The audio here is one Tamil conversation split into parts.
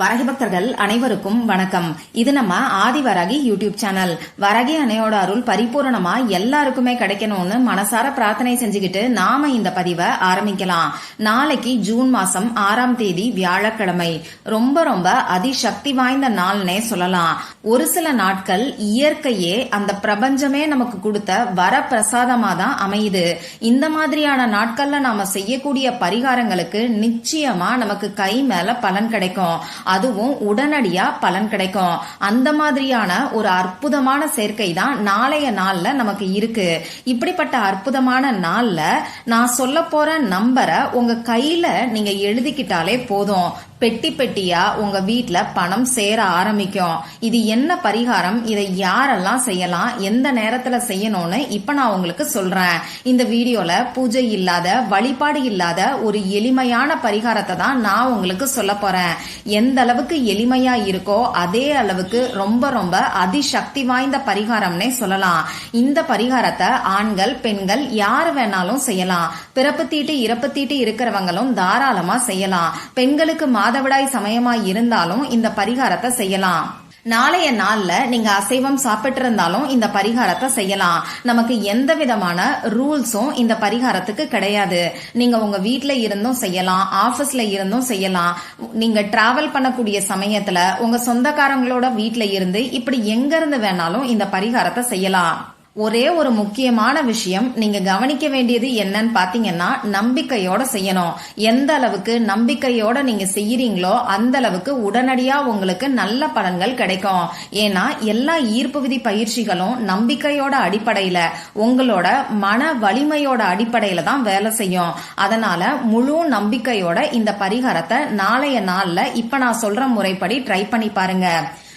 வரகி பக்தர்கள் அனைவருக்கும் வணக்கம். இது நம்ம ஆதி வரகி யூடியூப் சேனல். வரகி அணையோட அருள் பரிபூரணமா எல்லாருக்குமே கிடைக்கணும்னு மனசார பிரார்த்தனை செஞ்சுக்கிட்டு நாம இந்த பதிவை ஆரம்பிக்கலாம். நாளைக்கு ஜூன் மாசம் ஆறாம் தேதி வியாழக்கிழமை. ரொம்ப ரொம்ப அதிசக்தி வாய்ந்த நாள்னே சொல்லலாம். ஒரு சில நாட்கள் இயற்கையே அந்த பிரபஞ்சமே நமக்கு கொடுத்த வர பிரசாதமா தான் அமையுது. இந்த மாதிரியான நாட்கள்ல நாம செய்யக்கூடிய பரிகாரங்களுக்கு நிச்சயமா நமக்கு கை மேல பலன் கிடைக்கும். அதுவும் உடனடியா பலன் கிடைக்கும். அந்த மாதிரியான ஒரு அற்புதமான சேர்க்கை தான் நாளைய நாள்ல நமக்கு இருக்கு. இப்படிப்பட்ட அற்புதமான நாள்ல நான் சொல்ல போற நம்பரை உங்க கையில நீங்க எழுதிக்கிட்டாலே போதும். பெட்டி பெட்டியா உங்க வீட்ல பணம் சேர ஆரம்பிக்கும். இது என்ன பரிகாரம்? இதை யாரெல்லாம் செய்யலாம்? எந்த நேரத்துல செய்யணும்னு இப்ப நான் உங்களுக்கு சொல்றேன். இந்த வீடியோல பூஜை இல்லாத வழிபாடு இல்லாத ஒரு எளிமையான பரிகாரத்தை தான் நான் உங்களுக்கு சொல்ல போறேன். எந்த அளவுக்கு எளிமையா இருக்கோ அதே அளவுக்கு ரொம்ப ரொம்ப அதிசக்தி வாய்ந்த பரிகாரம்னே சொல்லலாம். இந்த பரிகாரத்தை ஆண்கள் பெண்கள் யார் வேணாலும் செய்யலாம். பிறப்பு தீட்டு இறப்பு தீட்டு இருக்கிறவங்களும் தாராளமா செய்யலாம். பெண்களுக்கு மாதவிடாய் சமயமாய் இருந்தாலும் இந்த பரிகாரத்தை செய்யலாம். நாளைய நாள்ல நீங்க அசைவம் சாப்பிட்டு இருந்தாலும் இந்த பரிகாரத்தை செய்யலாம். நமக்கு எந்த விதமான ரூல்ஸும் இந்த பரிகாரத்துக்கு கிடையாது. நீங்க உங்க வீட்ல இருந்தும் செய்யலாம் ஆபீஸ்ல இருந்தும் செய்யலாம். நீங்க டிராவல் பண்ணக்கூடிய சமயத்துல உங்க சொந்தக்காரங்களோட வீட்ல இருந்து இப்படி எங்க இருந்து வேணாலும் இந்த பரிகாரத்தை செய்யலாம். ஒரே ஒரு முக்கியமான விஷயம் நீங்க கவனிக்க வேண்டியது என்னன்னு பாத்தீங்கன்னா நம்பிக்கையோட செய்யணும். எந்த அளவுக்கு நம்பிக்கையோட நீங்க செய்யறீங்களோ அந்த அளவுக்கு உடனடியா உங்களுக்கு நல்ல பலன்கள் கிடைக்கும். ஏன்னா எல்லா ஈர்ப்பு விதி பயிற்சிகளும் நம்பிக்கையோட அடிப்படையில உங்களோட மன வலிமையோட அடிப்படையில தான் வேலை செய்யும். அதனால முழு நம்பிக்கையோட இந்த பரிகாரத்தை நாளைய நாள்ல இப்ப நான் சொல்ற முறைப்படி ட்ரை பண்ணி பாருங்க.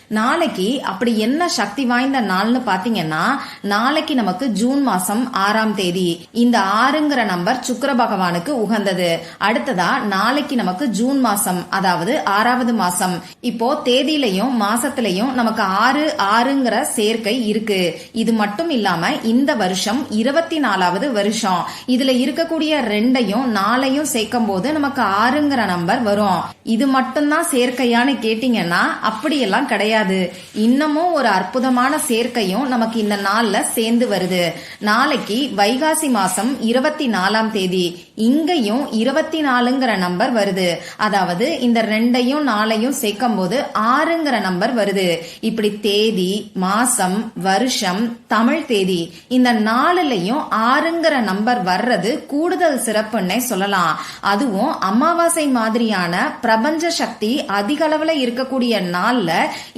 நாளைக்கு அப்படி என்ன சக்தி வாய்ந்த நாள்னு பாத்தீங்கன்னா நாளைக்கு நமக்கு ஜூன் மாசம் ஆறாம் தேதி. இந்த ஆறுங்கிற நம்பர் சுக்கர பகவானுக்கு உகந்தது. அடுத்ததா நாளைக்கு நமக்கு ஜூன் மாசம் அதாவது ஆறாவது மாசம். இப்போ தேதியிலையும் மாசத்திலையும் நமக்கு ஆறு ஆறுங்கிற சேர்க்கை இருக்கு. இது மட்டும் இல்லாம இந்த வருஷம் இருபத்தி நாலாவது வருஷம். இதுல இருக்கக்கூடிய ரெண்டையும் நாளையும் சேர்க்கும் போது நமக்கு ஆறுங்கிற நம்பர் வரும். இது மட்டும்தான் சேர்க்கையான்னு கேட்டீங்கன்னா அப்படியெல்லாம் கிடையாது. கிடையாது. இன்னமும் ஒரு அற்புதமான சேர்க்கையும் நமக்கு இந்த நாள்ல சேர்ந்து வருது. நாளைக்கு வைகாசி மாசம் இருபத்தி நாலாம் தேதி. இங்கேயும் இருபத்தி நாலுங்கிற நம்பர் வருது. அதாவது இந்த ரெண்டையும் நாளையும் சேர்க்கும் போது ஆறுங்கிற நம்பர் வருது. இப்படி தேதி மாசம் வருஷம் தமிழ் தேதி இந்த நாலுலயும் ஆறுங்கிற நம்பர் வர்றது கூடுதல் சிறப்புன்னே சொல்லலாம். அதுவும் அமாவாசை மாதிரியான பிரபஞ்ச சக்தி அதிக அளவுல இருக்கக்கூடிய நாள்ல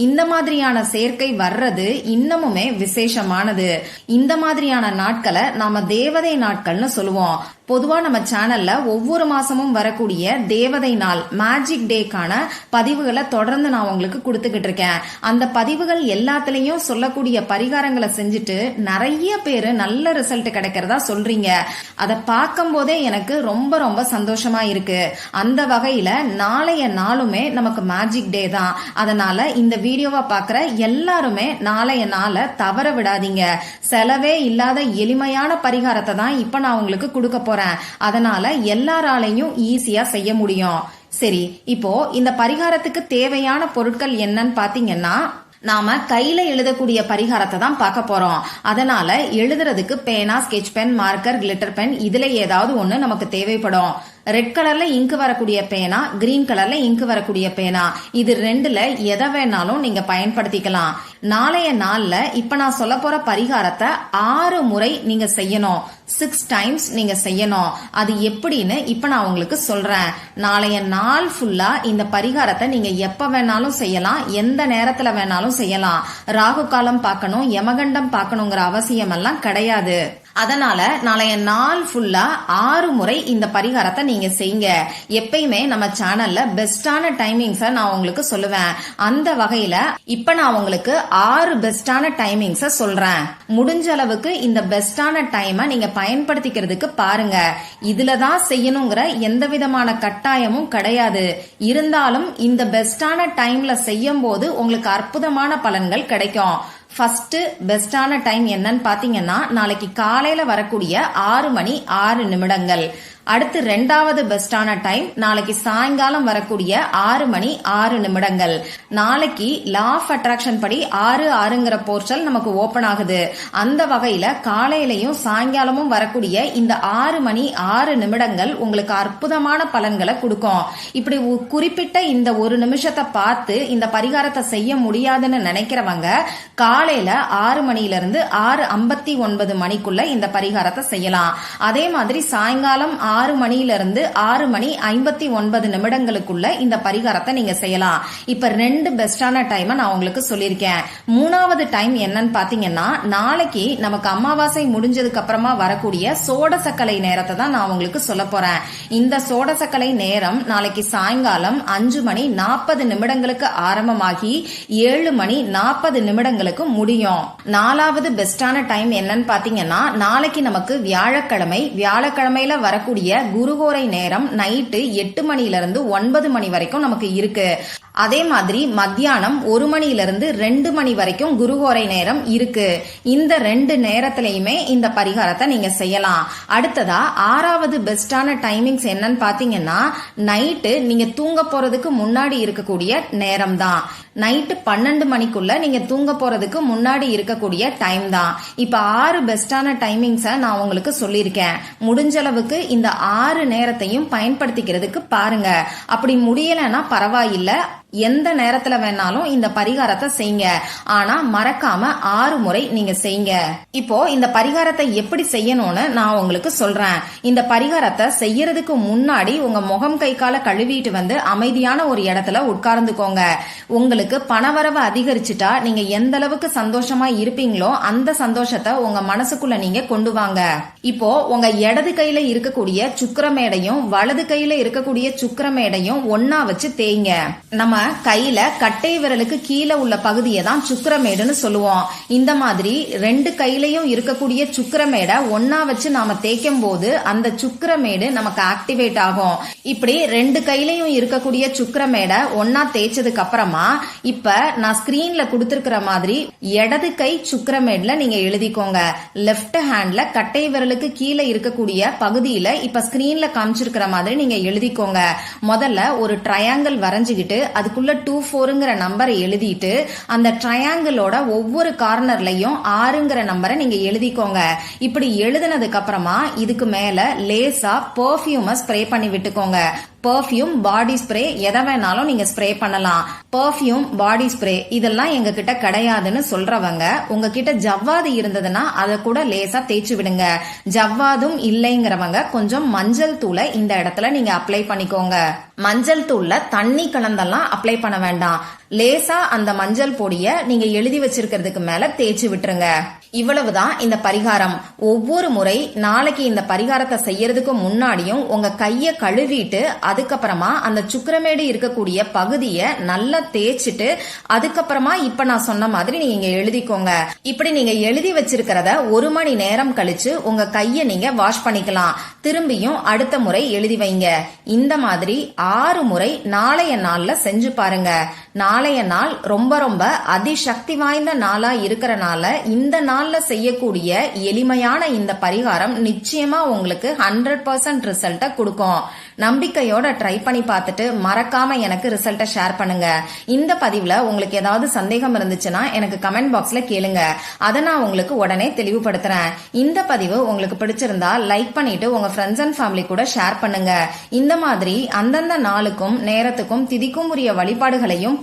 இந்த மாதிரியான சேர்க்கை வர்றது இன்னமுமே விசேஷமானது. இந்த மாதிரியான நாட்களை நாம தேவதை நாட்கள்னு சொல்லுவோம். பொதுவா நம்ம சேனல்ல ஒவ்வொரு மாசமும் வரக்கூடிய தேவதை நாள் மேஜிக் டேக்கான பதிவுகளை தொடர்ந்து நான் உங்களுக்கு கொடுத்துக்கிட்டு இருக்கேன். அந்த பதிவுகள் எல்லாத்துலயும் சொல்லக்கூடிய பரிகாரங்களை செஞ்சுட்டு நிறைய பேரு நல்ல ரிசல்ட் கிடைக்கிறதா சொல்றீங்க. அதை பார்க்கும் போதே எனக்கு ரொம்ப ரொம்ப சந்தோஷமா இருக்கு. அந்த வகையில நாளைய நாளுமே நமக்கு மேஜிக் டே தான். அதனால இந்த வீடியோவை பாக்குற எல்லாருமே நாளைய நாளை தவற விடாதீங்க. செலவே இல்லாத எளிமையான பரிகாரத்தை தான் இப்ப நான் உங்களுக்கு கொடுக்க போறேன். அதனால எல்லாராலையும் ஈஸியா செய்ய முடியும். சரி இப்போ இந்த பரிகாரத்துக்கு தேவையான பொருட்கள் என்னன்னு பாத்தீங்கன்னா நாம கையில எழுதக்கூடிய பரிகாரத்தை தான் பார்க்க போறோம். அதனால எழுதுறதுக்கு பேனா sketch pen marker glitter pen இதுல ஏதாவது ஒண்ணு நமக்கு தேவைப்படும். ரெட் கலர்ல இங்கு வரக்கூடிய பேனா கிரீன் கலர்ல இங்கு வரக்கூடிய பேனா இது ரெண்டுல எதை வேணாலும் நீங்க பயன்படுத்திக்கலாம். நாளைய நாள்ல இப்ப நான் சொல்ல போற பரிகாரத்தை ஆறு முறை நீங்க செய்யணும். சிக்ஸ் டைம்ஸ் நீங்க செய்யணும். அது எப்படின்னு இப்ப நான் உங்களுக்கு சொல்றேன். நாளைய நாள் ஃபுல்லா இந்த பரிகாரத்தை நீங்க எப்ப வேணாலும் செய்யலாம். எந்த நேரத்துல வேணாலும் செய்யலாம். ராகு காலம் பார்க்கணும் யமகண்டம் பார்க்கணுங்கிற அவசியம் எல்லாம் கிடையாது. அதனால நாளைய நாள் ஃபுல்லா ஆறு முறை இந்த பரிகாரத்தை நீங்க செய்யுங்க. எப்பயுமே நம்ம சேனல்ல பெஸ்டான டைமிங்ஸ நான் உங்களுக்கு சொல்லுவேன். அந்த வகையில இப்ப நான் உங்களுக்கு ஆறு பெஸ்டான டைமிங்ஸ சொல்றேன். முடிஞ்ச அளவுக்கு இந்த பெஸ்டான டைமை நீங்க பயன்படுத்திக்கிறதுக்கு பாருங்க. இதுல தான் செய்யணுங்கிற எந்த விதமான கட்டாயமும் கிடையாது. இருந்தாலும் இந்த பெஸ்டான டைம்ல செய்யும் போது உங்களுக்கு அற்புதமான பலன்கள் கிடைக்கும். ஃபர்ஸ்ட் பெஸ்டான டைம் என்னன்னு பாத்தீங்கன்னா நாளைக்கு காலையில வரக்கூடிய ஆறு மணி ஆறு நிமிடங்கள். அடுத்து ரெண்டாவது பெஸ்டான டைம் நாளைக்கு சாயங்காலம் வரக்கூடிய ஆறு மணி ஆறு நிமிடங்கள். நாளைக்கு லா ஆஃப் அட்ராக்ஷன் படி ஆறு ஆறுங்கிற போர்ட்டல் நமக்கு ஓபன் ஆகுது. அந்த வகையில காலையிலையும் சாயங்காலமும் வரக்கூடிய இந்த ஆறு மணி ஆறு நிமிடங்கள் உங்களுக்கு அற்புதமான பலன்களை கொடுக்கும். இப்படி குறிப்பிட்ட இந்த ஒரு நிமிஷத்தை பார்த்து இந்த பரிகாரத்தை செய்ய முடியாதுன்னு நினைக்கிறவங்க காலையில ஆறு மணில இருந்து ஆறு ஐம்பத்தி ஒன்பது மணிக்குள்ள இந்த பரிகாரத்தை செய்யலாம். அதே மாதிரி சாயங்காலம் ஆறு மணியிலிருந்து ஆறு மணி ஐம்பத்தி ஒன்பது நிமிடங்களுக்குள்ள இந்த பரிகாரத்தை நீங்க செய்யலாம். இப்ப ரெண்டு பெஸ்டான டைம் நான் உங்களுக்கு சொல்லியிருக்கேன். மூணாவது டைம் என்னன்னு பாத்தீங்கன்னா நாளைக்கு நமக்கு அமாவாசை முடிஞ்சதுக்கு அப்புறமா வரக்கூடிய சோடசக்கலை நேரத்தை தான் நான் உங்களுக்கு சொல்ல போறேன். இந்த சோடசக்கலை நேரம் நாளைக்கு சாயங்காலம் அஞ்சு மணி நாற்பது நிமிடங்களுக்கு ஆரம்பமாகி ஏழு மணி நாற்பது நிமிடங்களுக்கு முடியும். நாலாவது பெஸ்டான டைம் என்னன்னு பாத்தீங்கன்னா நாளைக்கு நமக்கு வியாழக்கிழமை வியாழக்கிழமையில வரக்கூடிய குருகோரை நேரம் நைட்டு எட்டு மணியிலிருந்து ஒன்பது மணி வரைக்கும் நமக்கு இருக்கு. அதே மாதிரி மத்தியானம் ஒரு மணியிலிருந்து ரெண்டு மணி வரைக்கும் குருகோரை நேரம் இருக்கு. இந்த ரெண்டு நேரத்திலையுமே இந்த பரிகாரத்தை நீங்க செய்யலாம். அடுத்ததா ஆறாவது பெஸ்டான டைமிங்ஸ் என்னன்னு பாத்தீங்கன்னா நைட்டு நீங்க தூங்க போறதுக்கு முன்னாடி இருக்கக்கூடிய நேரம் தான் நைட்டு பன்னெண்டு மணிக்குள்ள நீங்க தூங்க போறதுக்கு முன்னாடி இருக்கக்கூடிய டைம் தான் இப்ப ஆறு பெஸ்டான டைமிங்ஸை நான் உங்களுக்கு சொல்லியிருக்கேன். முடிஞ்ச அளவுக்கு இந்த ஆறு நேரத்தையும் பயன்படுத்திக்கிறதுக்கு பாருங்க. அப்படி முடியலைன்னா பரவாயில்ல. எந்த நேரத்துல வேணாலும் இந்த பரிகாரத்தை செய்யுங்க. ஆனா மறக்காம ஆறு முறை நீங்க செய்யுங்க. இப்போ இந்த பரிகாரத்தை எப்படி செய்யணும்னு நான் உங்களுக்கு சொல்றேன். இந்த பரிகாரத்தை செய்யறதுக்கு முன்னாடி உங்க முகம் கை கால கழுவிட்டு வந்து அமைதியான ஒரு இடத்துல உட்கார்ந்துக்கோங்க. உங்களுக்கு பணவரவு அதிகரிச்சுட்டா நீங்க எந்த அளவுக்கு சந்தோஷமா இருப்பீங்களோ அந்த சந்தோஷத்தை உங்க மனசுக்குள்ள நீங்க கொண்டு வாங்க. இப்போ உங்க இடது கையில இருக்கக்கூடிய சுக்கரமேடையும் வலது கையில இருக்கக்கூடிய சுக்கரமேடையும் ஒன்னா வச்சு தேய்ங்க. நம்ம கையில கட்டை விரலுக்கு கீழே உள்ள பகுதியை தான் சுக்கரமேடுன்னு சொல்லுவோம். இந்த மாதிரி ரெண்டு கையிலையும் இருக்கக்கூடிய சுக்கிரமேடை ஒன்னா வச்சு நாம தேய்க்கும் போது அந்த சுக்கரமேடு நமக்கு ஆக்டிவேட் ஆகும். இப்படி ரெண்டு கையிலையும் இருக்கக்கூடிய சுக்கரமேடை ஒன்னா தேய்ச்சதுக்கு அப்புறமா இப்ப நான் ஸ்கிரீன்ல கொடுத்திருக்கிற மாதிரி இடது கை சுக்கரமேட்ல நீங்க எழுதிக்கோங்க. லெஃப்ட் ஹேண்ட்ல கட்டை விரலுக்கு கீழே இருக்கக்கூடிய பகுதியில இப்ப ஸ்கிரீன்ல காமிச்சிருக்கிற மாதிரி நீங்க எழுதிக்கோங்க. முதல்ல ஒரு ட்ரையாங்கிள் வரைஞ்சுக்கிட்டு அதுக்குள்ள டூ ஃபோருங்கிற நம்பரை எழுதிட்டு அந்த ட்ரையாங்கிளோட ஒவ்வொரு கார்னர்லையும் ஆறுங்கிற நம்பரை நீங்க எழுதிக்கோங்க. இப்படி எழுதுனதுக்கு அப்புறமா இதுக்கு மேல லேசா பெர்ஃபியூமை ஸ்ப்ரே பண்ணி விட்டுக்கோங்க. பர்ஃப்யூம் பாடி ஸ்ப்ரே எதை வேணாலும் நீங்க ஸ்ப்ரே பண்ணலாம். பெர்ஃப்யூம் பாடி ஸ்ப்ரே இதெல்லாம் எங்க கிட்ட கிடையாதுன்னு சொல்றவங்க உங்ககிட்ட ஜவ்வாது இருந்ததுன்னா அதை கூட லேசா தேய்ச்சி விடுங்க. ஜவ்வாதும் இல்லைங்கிறவங்க கொஞ்சம் மஞ்சள் தூளை இந்த இடத்துல நீங்க அப்ளை பண்ணிக்கோங்க. மஞ்சள் தூள்ல தண்ணி கலந்தெல்லாம் அப்ளை பண்ண வேண்டாம். லேசா அந்த மஞ்சள் பொடிய நீங்க எழுதி வச்சிருக்கிறதுக்கு மேல தேய்ச்சி விட்டுருங்க. இவ்வளவுதான் இந்த பரிகாரம். ஒவ்வொரு முறை நாளைக்கு இந்த பரிகாரத்தை செய்யறதுக்கு முன்னாடியும் உங்க கைய கழுவிட்டு அதுக்கப்புறமா அந்த சுக்கிரமேடு இருக்கக்கூடிய பகுதியை நல்லா தேய்ச்சிட்டு அதுக்கப்புறமா இப்ப நான் சொன்ன மாதிரி நீங்க எழுதிக்கோங்க. இப்படி நீங்க எழுதி வச்சிருக்கிறத ஒரு மணி நேரம் கழிச்சு உங்க கைய நீங்க வாஷ் பண்ணிக்கலாம். திரும்பியும் அடுத்த முறை எழுதி வைங்க. இந்த மாதிரி ஆறு முறை நாளைய நாள்ல செஞ்சு பாருங்க. நாளைய நாள் ரொம்ப ரொம்ப அதிசக்தி வாய்ந்த நாளா இருக்கிறனால இந்த நாள்ல செய்யக்கூடிய எளிமையான இந்த பரிகாரம் நிச்சயமா உங்களுக்கு ஹண்ட்ரட் பர்சன்ட் ரிசல்ட்டை கொடுக்கும். நம்பிக்கையோட ட்ரை பண்ணி பார்த்துட்டு மறக்காம எனக்கு ரிசல்ட்டை ஷேர் பண்ணுங்க. இந்த பதிவுல உங்களுக்கு ஏதாவது சந்தேகம் இருந்துச்சுன்னா எனக்கு கமெண்ட் பாக்ஸ்ல கேளுங்க. அதை நான் உங்களுக்கு உடனே தெளிவுபடுத்துறேன். இந்த பதிவு உங்களுக்கு பிடிச்சிருந்தா லைக் பண்ணிட்டு உங்க ஃப்ரெண்ட்ஸ் அண்ட் ஃபேமிலி கூட ஷேர் பண்ணுங்க. இந்த மாதிரி அந்தந்த நாளுக்கும் நேரத்துக்கும் திதிக்கும் உரிய வழிபாடுகளையும்